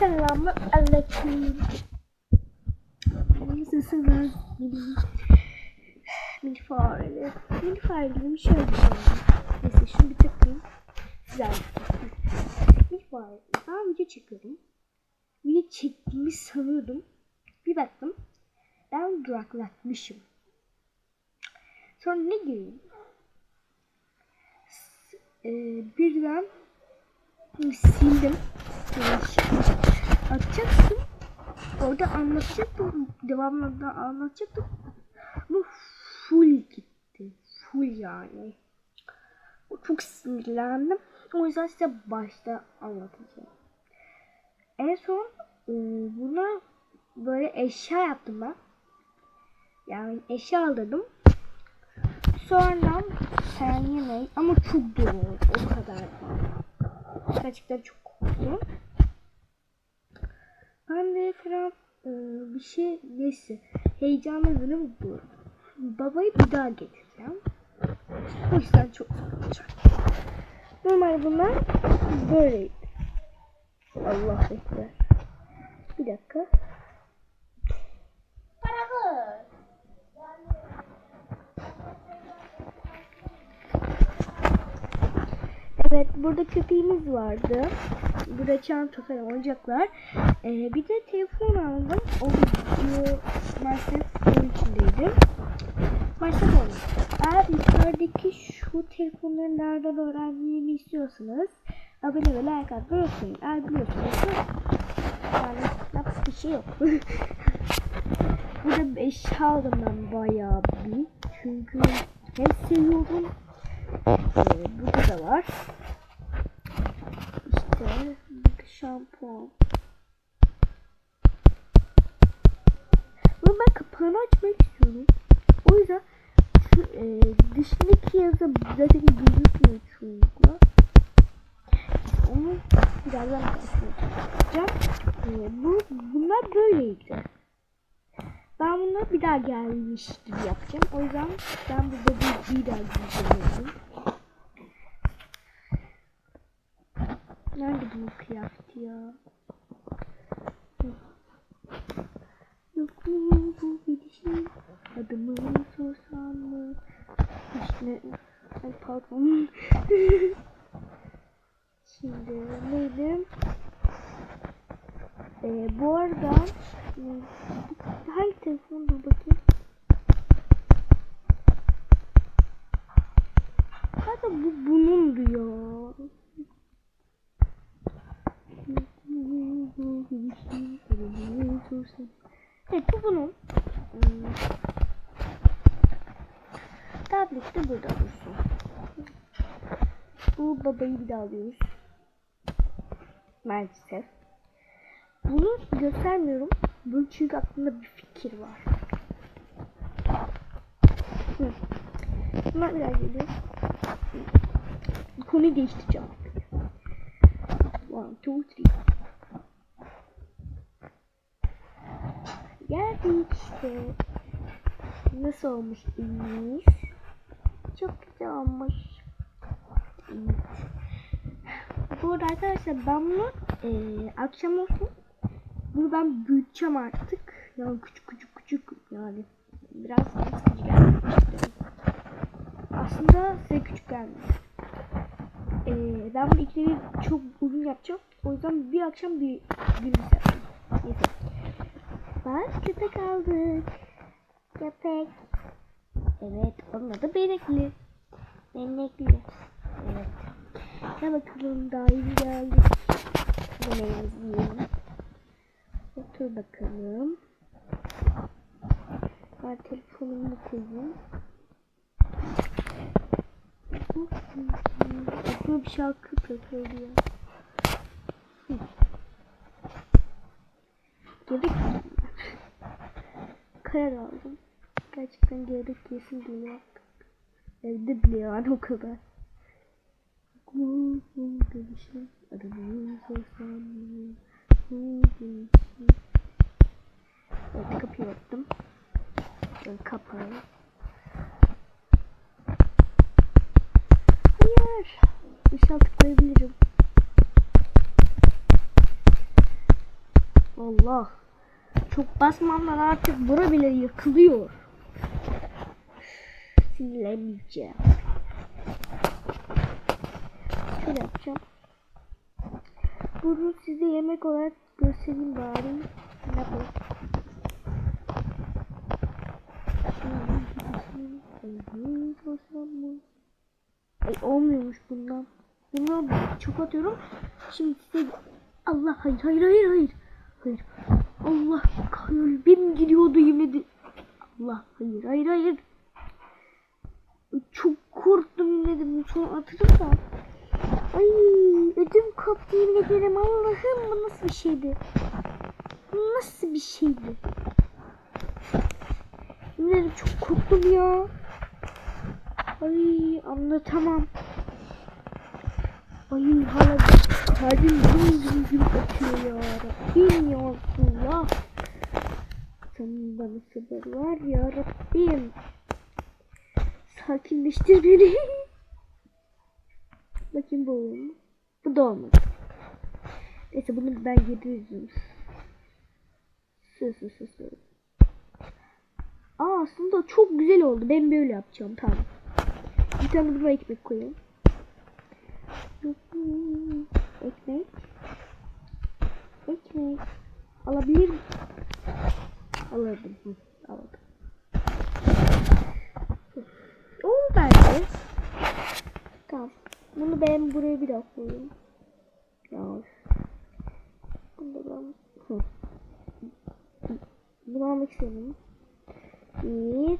Selamun aleyküm. Nasılsınız? Mini fareli. Mini fareli bir şey. Neyse şunu bir takayım. Anlatayım. Mini fareli. Ben video çekiyorum. Video çektiğimi sanıyordum. Bir baktım. Ben duraklatmışım. Sonra ne göreyim? S- e, birden sildim. Yanlışlıkla. Atacaktım. Orada anlatacaktım. Devamlı da anlatacaktım. Bu full gitti. Full yani. Çok sinirlendim. O yüzden size başta anlatacağım. En son e, buna böyle eşya yaptım ben. Yani eşya aldım. Sonra sen yemeği ama çok dolu. O kadar. Gerçekten çok korktum. Ben de falan e, bir şey neyse heyecanlandım bu. Babayı bir daha getireceğim. O yüzden çok zor olacak. Normal bunlar böyleydi. Allah bekler. Bir dakika. Evet burada köpeğimiz vardı. Çanta falan oyuncaklar. Ee, bir de telefon aldım. O video maalesef onun içindeydi. Maalesef oldu. Eğer yukarıdaki şu telefonları nereden öğrendiğimi istiyorsanız abone ve like atmayı unutmayın. Eğer biliyorsanız yani yapacak bir şey yok. Burada eşya aldım ben bayağı bir. Çünkü hem seviyorum ee, burada da var. İşte şampuan. Bunu ben kapağını açmak istiyorum. O yüzden şu e, dışındaki yazı zaten gözükmüyor çoğunlukla. Onu birazdan karşılayacağım. E, bu, bunlar böyleydi. Ben bunu bir daha gelmiş gibi yapacağım. O yüzden ben burada bir, bir daha giyeceğim. Nerede bu kıyafet ya? Yok mu bu gidişin? Adımı sorsam mı? İşte, ay pardon. Şimdi neydi? Ee, bu arada hmm, hangi telefon dur bakayım. Zaten bu bunun diyor. Evet bu bunun. Hmm. Tablet de burada dursun. Babayı bir daha alıyoruz. Maalesef. Bunu göstermiyorum. Bunun çünkü aklımda bir fikir var. Hı. Bunlar bir daha geliyor. Konuyu değiştireceğim. One, two, three. Geldik işte. Nasıl olmuş elimiz? Çok güzel olmuş. Evet. Bu arada arkadaşlar ben bunu e, akşam olsun bunu ben büyüteceğim artık. Yani küçük küçük küçük yani biraz sıkıcı gelmişti. Aslında size küçük gelmiyor. Ee, ben bunu ikili çok uzun yapacağım. O yüzden bir akşam bir gün yapacağım. Neyse. Bak köpek aldık. Köpek. Evet onun adı Benekli. Benekli. Gel bakalım daha iyi geldik. Otur bakalım. Ben telefonumu koyayım. Aklıma bir şarkı takıldı ya. Gerek Karar aldım. Gerçekten gerek kesin değil. Evde bile yani o kadar. Demişim. Adamı sorsam bu demişim. Evet kapıyı örttüm. Böyle kapağı. Hayır. Işığa tıklayabilirim. Allah. Çok basmamdan artık bura bile yakılıyor. Sinirlenmeyeceğim. Şöyle yapacağım. Bunu size yemek olarak göstereyim bari. Ne bu? Ay olmuyormuş bundan. Bundan çok atıyorum. Şimdi size Allah hayır hayır hayır hayır. Hayır. Allah kalbim gidiyordu yemin. Allah hayır hayır hayır. Çok korktum ederim. Sonra atacağım da. Ay ödüm koptu yemin ederim. Allah'ım bu nasıl bir şeydi? Nasıl bir şeydi? Yemin ederim çok korktum ya. Ay anlatamam. Ay hala kalbim güm güm güm atıyor ya Rabbim ya Allah. Sen bana sabır var ya Rabbim. Sakinleştir beni. Bakayım bu olur mu? Bu da olmadı. Neyse bunu ben yediririm. Sus sus sus. sus. Aa aslında çok güzel oldu. Ben böyle yapacağım tamam. Bir tane buna ekmek koyayım. Ekmek. Ekmek. Alabilir miyim? Alırdım. Hı, aldım. Oldu bence. Tamam. Bunu ben buraya bir daha koyayım. Ya. Bunu da ben... Hı. Bunu almak istiyorum. Bir,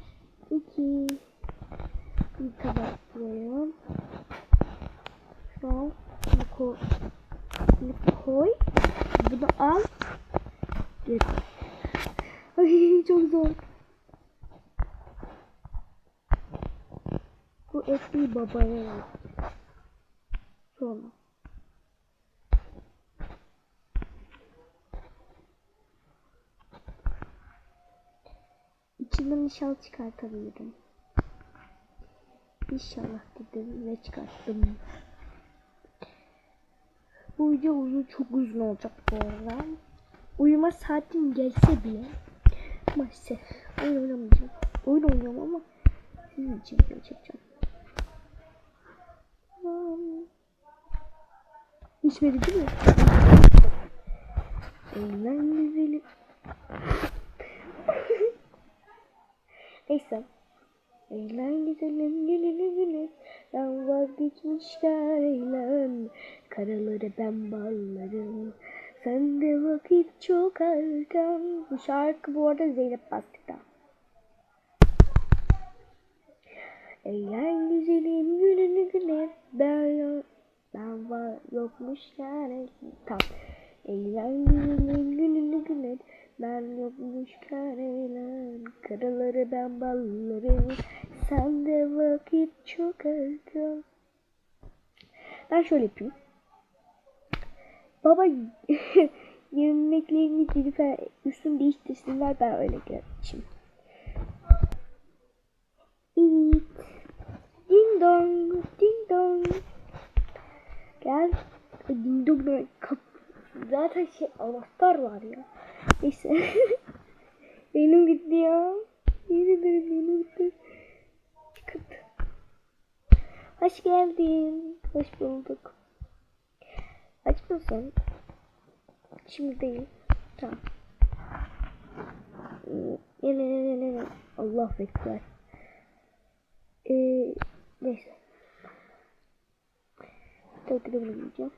iki, bir tabak buraya. Al. Bunu koy. Bunu koy. Bunu al. Geri koy. Ay çok zor. Bu etliyi babaya ver. Sonra. İçinden nişan çıkartabilirim. İnşallah dedim ve çıkarttım. Bu video uzun çok uzun olacak bu arada. Uyuma saatim gelse bile maalesef oyun oynamayacağım. Oyun oynuyorum ama sizin için çekeceğim. İçmedi değil mi? Eğlen güzeli. Neyse. Eğlen güzelim gülelim gülelim. Ben vazgeçmişler eğlen. Karaları ben ballarım. Sen de vakit çok erken. Bu şarkı bu arada Zeynep Bastık'ta. Eğlen güzelim gülünü güle. Ben ben var yokmuşlar. Tamam. Eğlen güzelim gülünü güle. Ben yokmuşken eğlen. Karaları ben ballarım. Sen de vakit çok erken. Ben şöyle yapayım. Baba yemeklerini gidip üstünü değiştirsinler ben öyle geçeyim. Evet. Ding dong, ding dong. Gel. Ding dong kap. Zaten şey anahtar var ya. Neyse. benim gitti ya. Yemin ederim benim gitti. Çıkıt. Hoş geldin. Hoş bulduk. Aç mısın? Şimdi değil. Tamam. Allah bekler. Ee, neyse. Tabii ki de bunu yiyeceğim.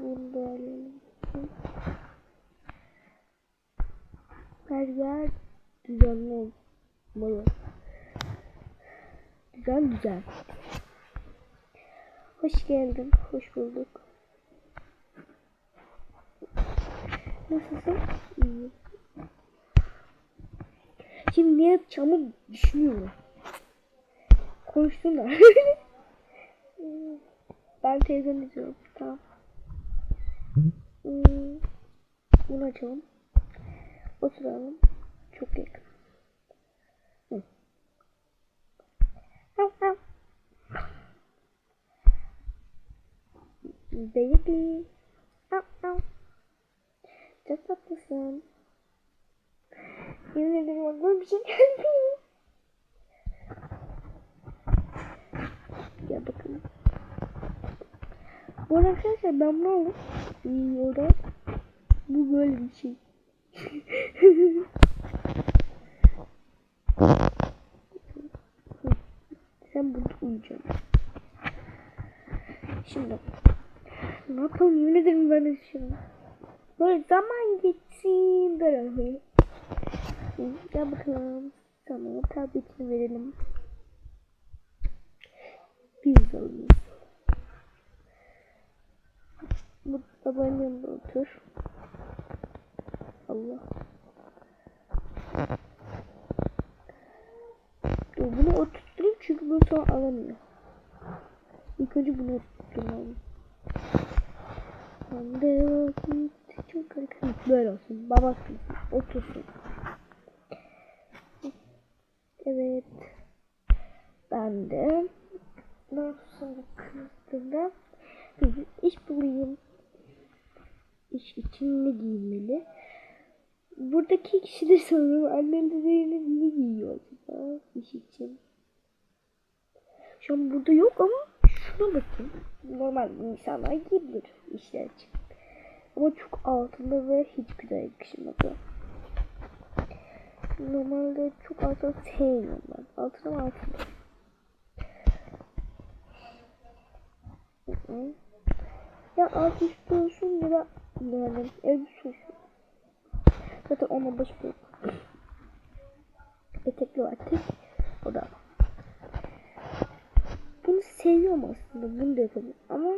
Bunu da alalım. Her yer düzenli olmalı. Güzel güzel. Hoş geldin. Hoş bulduk. Nasılsın? İyi. Şimdi ne yapacağımı düşünüyorum. Konuştum da. ben teyzem izliyorum. Tamam. Hmm. Bunu açalım. Oturalım. Çok yakın. Hı. Baby. Çok tatlısın. Yemin ederim aklıma bir şey gelmiyor. Bakalım. Bu arada ben bunu aldım. Yiyorum. Bu böyle bir şey. Sen burada uyuyacaksın. Şimdi ne yapalım yemin ederim ben de şimdi. Böyle zaman geçsin darahı. Gel bakalım. Sana tabletini verelim. Alalım. Bu babanın yanında otur. Allah. Dur bunu oturtturayım çünkü bunu sonra alamıyor. İlk önce bunu oturtturmalıyım. Ben de çok harika. Böyle olsun. Babası otursun. Evet. Ben de ne yapsam kızdığında iş bulayım. İş için ne giyinmeli? Buradaki kişiler sanırım annem de zeynep ne giyiyor acaba iş için? Şu an burada yok ama şuna bakın. Normal insanlar giyebilir işler için. Ama çok altında ve hiç güzel yakışmadı. Normalde çok altın sevmiyorum ben. Altın ama altın. Hı hı. Ya alt üstü olsun ya da yani elbise olsun. Zaten ona baş yok. Etekli var tek. O da. Bunu seviyorum aslında. Bunu da yapabilirim ama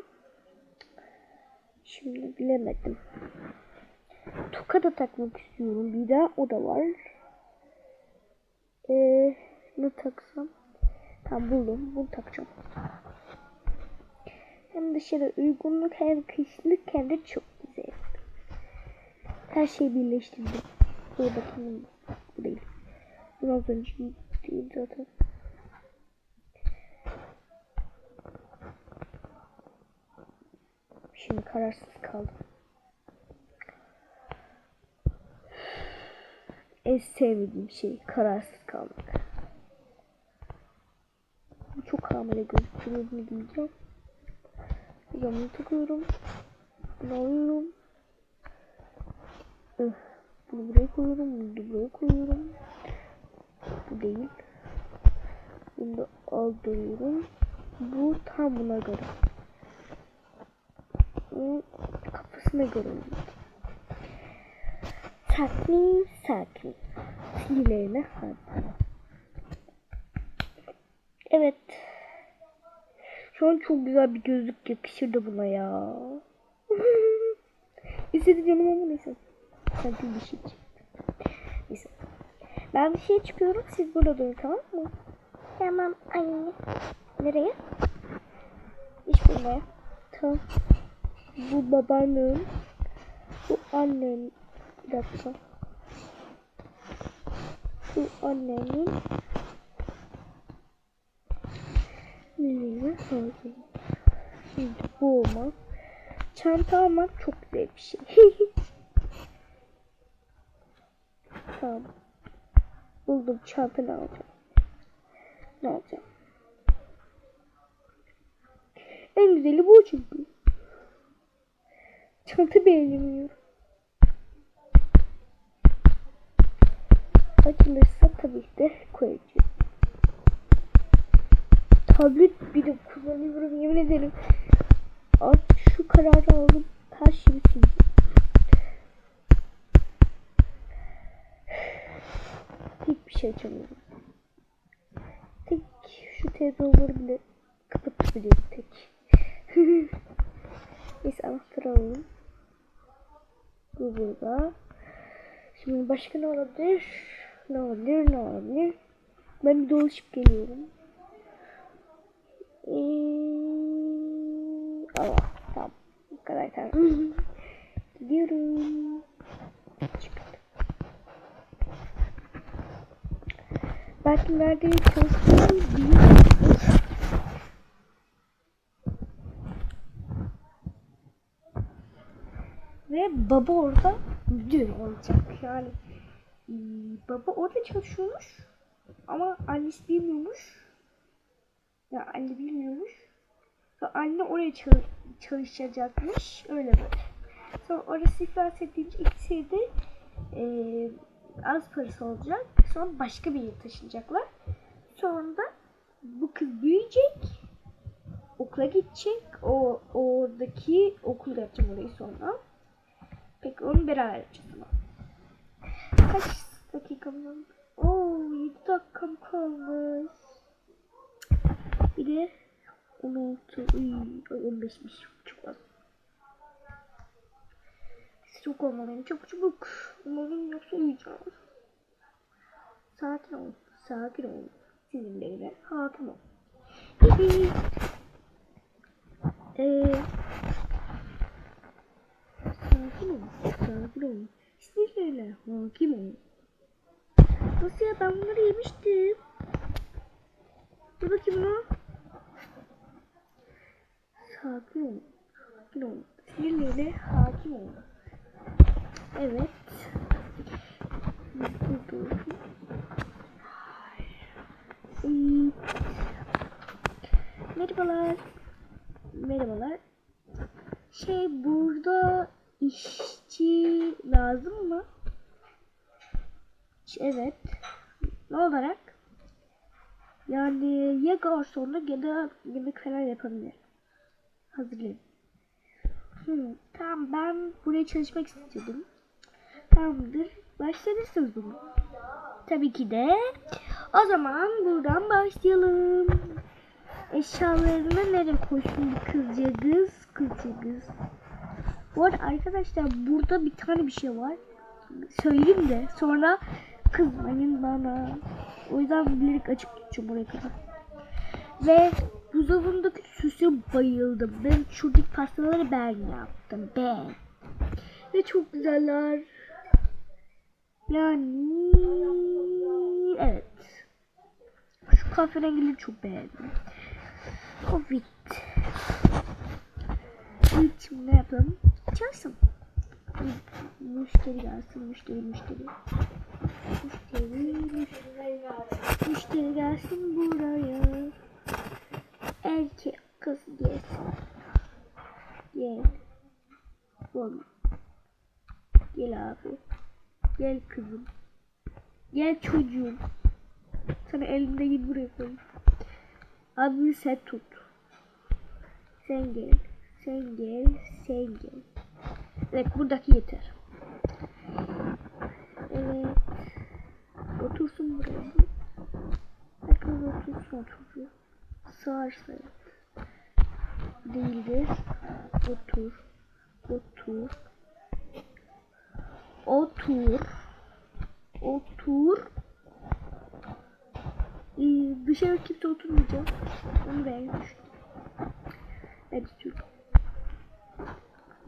şimdi bilemedim. Toka da takmak istiyorum. Bir daha o da var. Ee, ne taksam? Tam buldum. Bunu takacağım. Hem dışarı uygunluk hem kışlık hem de çok güzel. Her şeyi birleştirdim. Dur bakayım. Bu değil. Biraz önce değil zaten. Şimdi kararsız kaldım. En sevmediğim şey kararsız kalmak. Bu çok hamile gözüküyor. Bunu giyeceğim. Bunu takıyorum. Bunu alıyorum. Bunu buraya koyuyorum. Bunu buraya koyuyorum. Bu değil. Bunu da aldırıyorum. Bu tam buna göre. Bu kafasına göre. Sakin sakin. Sinirlerine hakim. Evet. Şu an çok güzel bir gözlük yakışırdı buna ya. İstedi canım ama neyse. Sanki bir şey çıktı. Neyse. Ben bir şey çıkıyorum. Siz burada durun tamam mı? Tamam anne. Nereye? İş bulmaya. Tamam. Bu babanın. Bu annenin. Bir dakika. Bu annenin. Nereye sorayım? Şimdi bu olmak. Çanta almak çok güzel bir şey. tamam. Buldum çanta ne alacağım? Ne alacağım? En güzeli bu çünkü. Çanta beğenmiyorum. Açılırsa tabii ki de koyacağım. Tablet bir de kullanıyorum yemin ederim. Artık şu kararı aldım. Her şeyi sildim. Hiçbir şey açamıyorum. Tek şu telefonları bile kapatabiliyorum tek. Neyse anahtarı alalım. Bu. Şimdi başka ne olabilir? Ne olabilir? Ne olabilir? Ben bir dolaşıp geliyorum. Allah tamam. Bu kadar tamam. Gidiyorum. Belki nerede çalıştığını bilmiyorum. Ve baba orada müdür olacak. Yani e, baba orada çalışıyormuş. Ama annesi bilmiyormuş. Ya anne bilmiyormuş. Anne oraya çal- çalışacakmış. Öyle böyle. Sonra orası iflas edince ikisi de e, az parası olacak. Sonra başka bir yere taşınacaklar. Sonra da bu kız büyüyecek. Okula gidecek. O oradaki okul yapacağım orayı sonra. Peki onu beraber yapacağız. Kaç dakikamız oldu? Oo 7 dakikam kalmış. Bir de 16, uy, ay 15'miş. Çok az. Çok olmalıyım. Çabuk çabuk. Umarım yoksa uyuyacağım. Sakin ol. Sakin ol. Sizin de yine hakim ol. Eee. Sakin ol. Sakin ol. Sinirlerle hakim ol. Nasıl ya ben bunları yemiştim. Dur bakayım ona. Sakin ol. Sakin ol. Sinirlerle hakim ol. Evet. Merhabalar. Merhabalar. Şey burada işçi lazım mı? Evet. Ne olarak? Yani ya garsonda ya da yemek falan yapabilir. Hazırlayın. Hmm, tamam ben buraya çalışmak istedim. Tamamdır. Başlayabilirsiniz bunu. Tabii ki de. O zaman buradan başlayalım. Eşyalarını nereye koysun kızcağız? Kızcağız. Bu arada arkadaşlar burada bir tane bir şey var. Söyleyeyim de sonra kızmayın bana. O yüzden bilerek açık tutacağım oraya kadar. Ve buzdolabındaki süse bayıldım. Ben şuradaki pastaları ben yaptım. Ben. Ve çok güzeller. Yani evet. Şu kahverengileri çok beğendim. Evet. Evet şimdi ne yapalım? Çalışsın. Müşteri gelsin. Müşteri müşteri. Müşteri müşteri. Müşteri gelsin buraya. Erkek kız gelsin. Gel. Oğlum. Gel abi. Gel kızım. Gel çocuğum. Sana elimde gibi buraya koyayım. Abi sen tut. Sen gel. Sen gel. Sen gel. Evet buradaki yeter. Evet. Otursun buraya. Herkes otursun oturuyor. Sağırsa Değildir. Otur. Otur. Otur. Otur. Ee, dışarı kimse oturmayacak. Onu ben düşündüm. Hadi.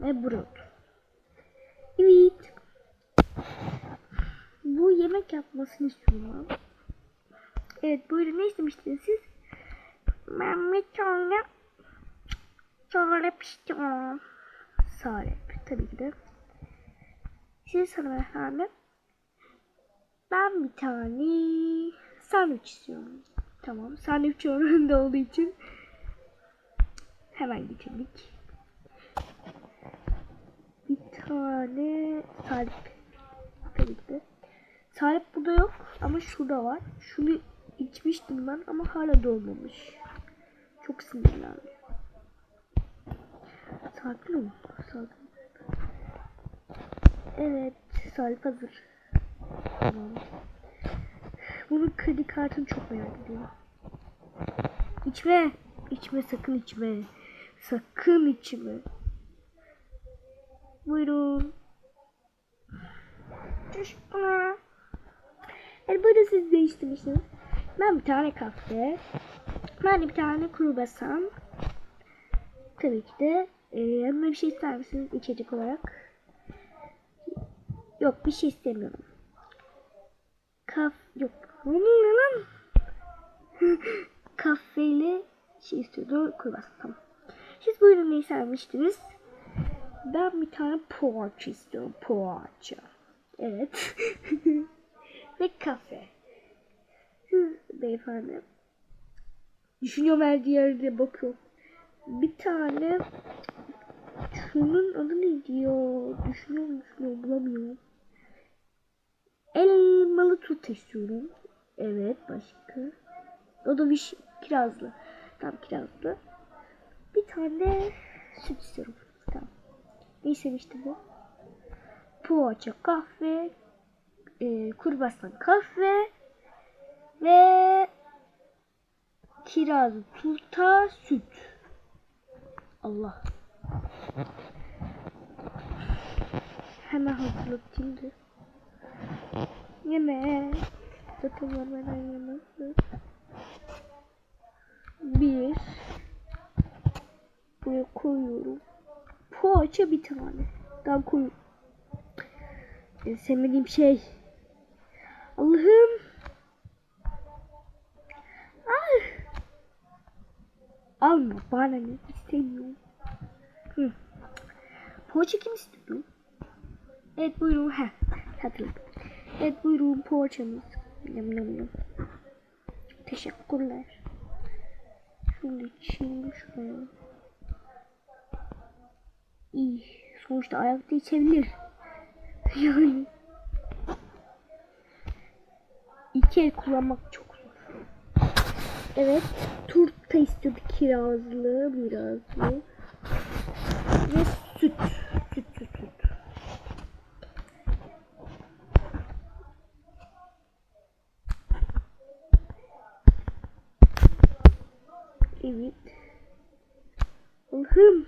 Ve buraya otur. Evet. Bu yemek yapmasını istiyorum. Evet buyurun ne istemiştiniz siz? Ben bir tane salep istiyorum. Salep tabii ki de. Siz hanımefendi. Ben bir tane sandviç istiyorum. Tamam. Sandviç oranında olduğu için hemen getirdik. Bir tane salep. Tabii ki de. Salep burada yok ama şurada var. Şunu içmiştim ben ama hala dolmamış. Çok sinirlendim. Sakin ol. Sakin. Evet. Salep hazır. Tamam. Bunun kredi kartını çok merak ediyorum. İçme. İçme sakın içme. Sakın içme. Buyurun. Teşekkürler. Yani burada siz değiştirmişsiniz. Ben bir tane kahve. De bir tane kruvasan. Tabii ki de e, yanına bir şey ister misiniz içecek olarak? Yok bir şey istemiyorum. Kaf yok. Ne oluyor lan? Kahveyle şey istiyordu. Kruvasan tamam. Siz buyurun ne istermiştiniz? Ben bir tane poğaça istiyorum. Poğaça. Evet. Ve kafe. Siz beyefendi. Düşünüyorum her yerde bakıyorum. Bir tane şunun adı neydi ya? Düşünüyorum düşünüyorum bulamıyorum. Elmalı tut istiyorum. Evet başka. O da bir şey, kirazlı. Tam kirazlı. Bir tane süt istiyorum. Tamam. Ne istemişti bu? Poğaça, kahve, e, kurbasan kahve ve kirazlı turta süt. Allah. Hemen hazırlatayım da. Yeme. Zaten var benden yemezsin. Bir. Buraya koyuyorum. Poğaça bir tane. Daha koyuyorum. En sevmediğim şey. Allah'ım. Ay. Alma bana ne istemiyorum. Hı. Poğaça kim istiyor? Evet buyurun. Ha, hatırladım. Evet buyurun poğaçamız. Yum yum yum. Teşekkürler. Şunu içeyim şuraya. İyi. Sonuçta ayakta içebilir. yani. İki el kullanmak çok zor. Evet. Turta istiyordu kirazlı, birazlı. Ve süt. Süt, süt, süt. Evet. Allah'ım.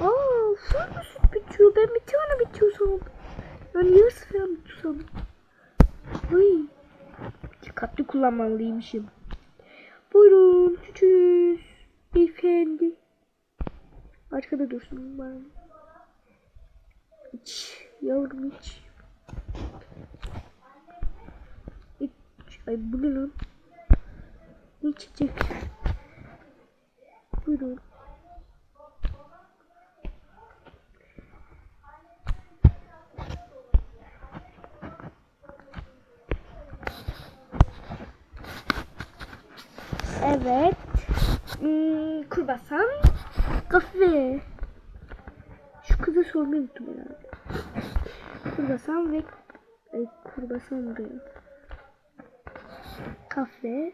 Aa, full mu süt bitiyor? Ben bir tane bitiyor sandım. Ben yarısı falan bitiyor sandım. Ay. Dikkatli kullanmalıymışım. Buyurun sütünüz. Beyefendi. Arkada dursun bana. İç. Yavrum iç. İç. Ay bu ne lan? Ne içecek? Buyurun. Evet. Hmm, kurbasan. Kahve. Şu kıza sormayı unuttum herhalde. Kurbasan ve ay, kurbasan diyor. Kahve.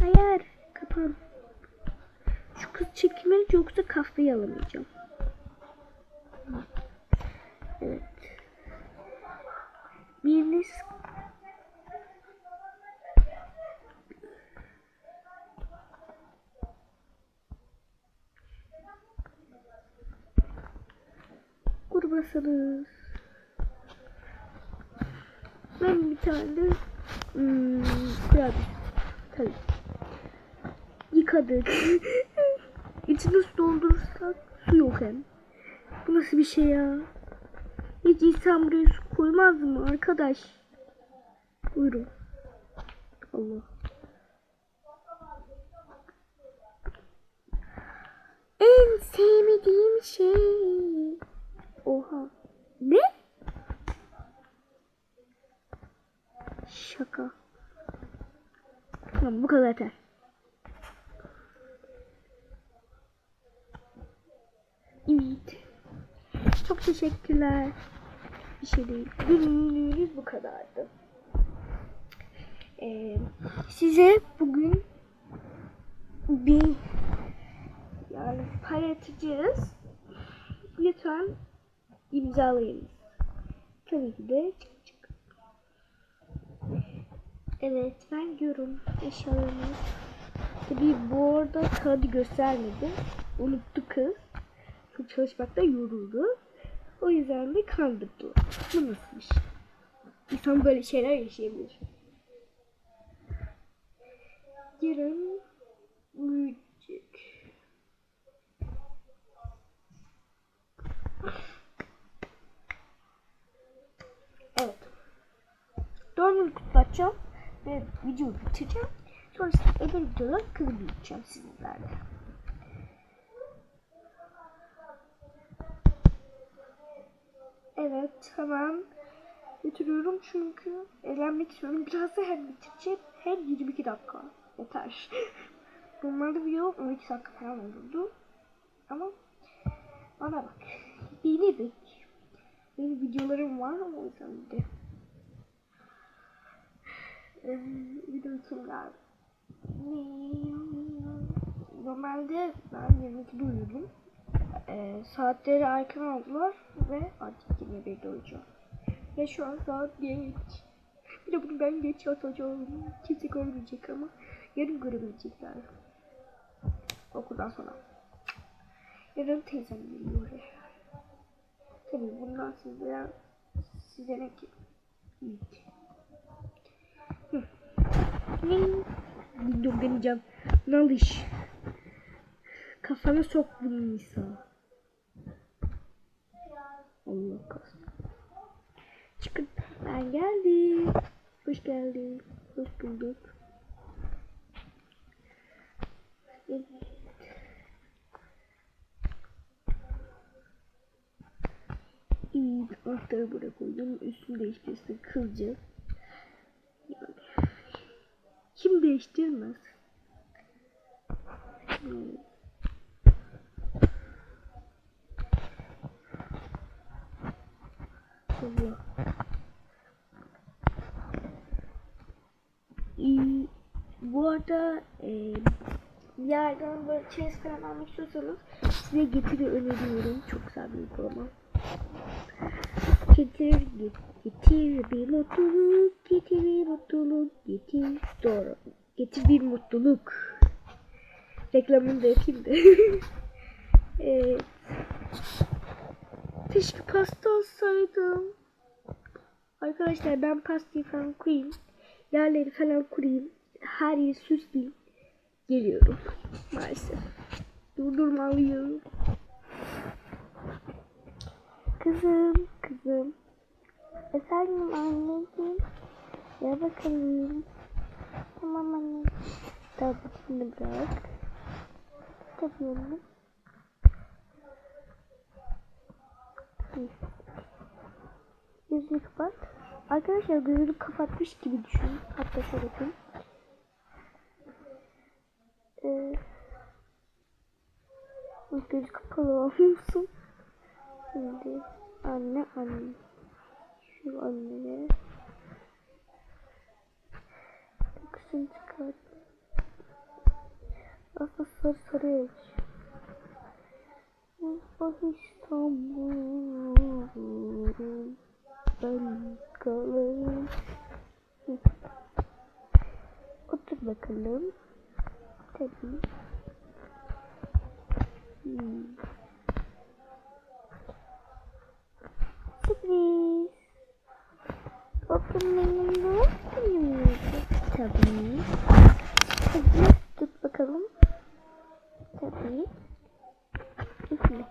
Hayır. Kapan. Şu kız çekimleri yoksa kahveyi alamayacağım. Evet. Biriniz kurbasanız. Ben bir tane de hmm. Tabii. Yıkadık. İçine su doldurursak su yok hem. Bu nasıl bir şey ya? Hiç insan buraya su koymaz mı arkadaş? Buyurun. Allah. En sevmediğim şey. Oha. Ne? Şaka. Tamam bu kadar yeter. Evet. Çok teşekkürler. Bir şey değil. Günlüğünüz bu kadardı. Ee, size bugün bir yani paylaşacağız. Lütfen imzalayınız. Tabii ki de. Evet ben diyorum eşyalarımı. Tabii bu arada kağıdı göstermedi. Unuttu kız. Çok çalışmakta yoruldu. O yüzden de kandırdılar. Bu nasıl iş? İnsan böyle şeyler yaşayabilir. Yarın uyuyacak. Evet. Dördünü kutlatacağım ve videoyu bitireceğim. Sonrasında öbür videoda kızı büyüteceğim sizlerle. Evet hemen bitiriyorum çünkü eğlenmek istiyorum. Biraz da hem bitireceğim hem 22 dakika yeter. Normalde video 12 dakika falan olurdu. Ama bana bak. Yine bek. Benim videolarım var o yüzden de. Ee, video kim geldi? Normalde ben 22'de uyudum. Ee, saatleri erken aldılar ve artık 21'de uyuyacağım. Ve şu an saat geç. Bir de bunu ben geç atacağım. Kimse görmeyecek ama yarın görebilecekler. Okuldan sonra. Yarın teyzem geliyor. Tabii bundan sizlere size ne ki? İyi. Hı. Bilmiyorum deneyeceğim. Nalış. Kafana sok bunu Nisa. Allah kahretsin. Çıkın. Ben geldim. Hoş geldin. Hoş bulduk. İyi anahtarı buraya koydum. Üstünü değiştirsin kılcı. Yani. Kim değiştirmez? Hmm. Allah. İyi. Bu arada e, yerden böyle chest falan almak istiyorsanız size getiri öneriyorum. Çok güzel bir uygulama. Getir, get, getir bir mutluluk, getir bir mutluluk, getir. Doğru. Getir bir mutluluk. Reklamını da yapayım da. evet. Keşke pasta alsaydım. Arkadaşlar ben pastayı falan koyayım. Yerleri falan kurayım. Her yeri süsleyeyim. Geliyorum. Maalesef. Durdurmalıyım. Kızım, kızım. Efendim anneciğim. Ya bakalım. Tamam anne. Tabletini bırak. Anne. Gözünü kapat. Arkadaşlar gözünü kapatmış gibi düşünün. Hatta şöyle yapayım. Ee, göz kapalı olmuşsun. Şimdi anne anne. Şu anneye. Takısını çıkart. Aslında sarı sarı yaş. Ah İstanbul ben kalırım. Otur bakalım. Tabii. Hmm. Sürpriz. Bakın benim ne yapayım? Tabii. Tabii. Tut bakalım. Tabii. Üfle.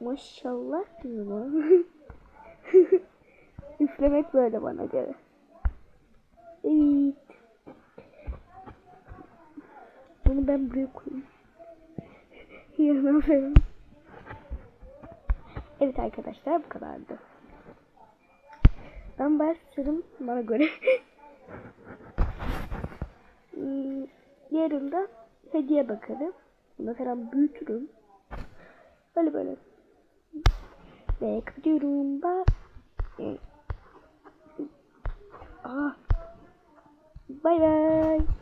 Maşallah diyorum. Üflemek böyle bana göre. Evet. Bunu ben buraya koyayım. Yanılırım. Evet arkadaşlar bu kadardı. Ben başlıyorum bana göre. Hmm, Yarın da hediye bakarım. Bunu falan büyütürüm. Böyle böyle. Ve kapatıyorum. Bye. Ah. Bye bye.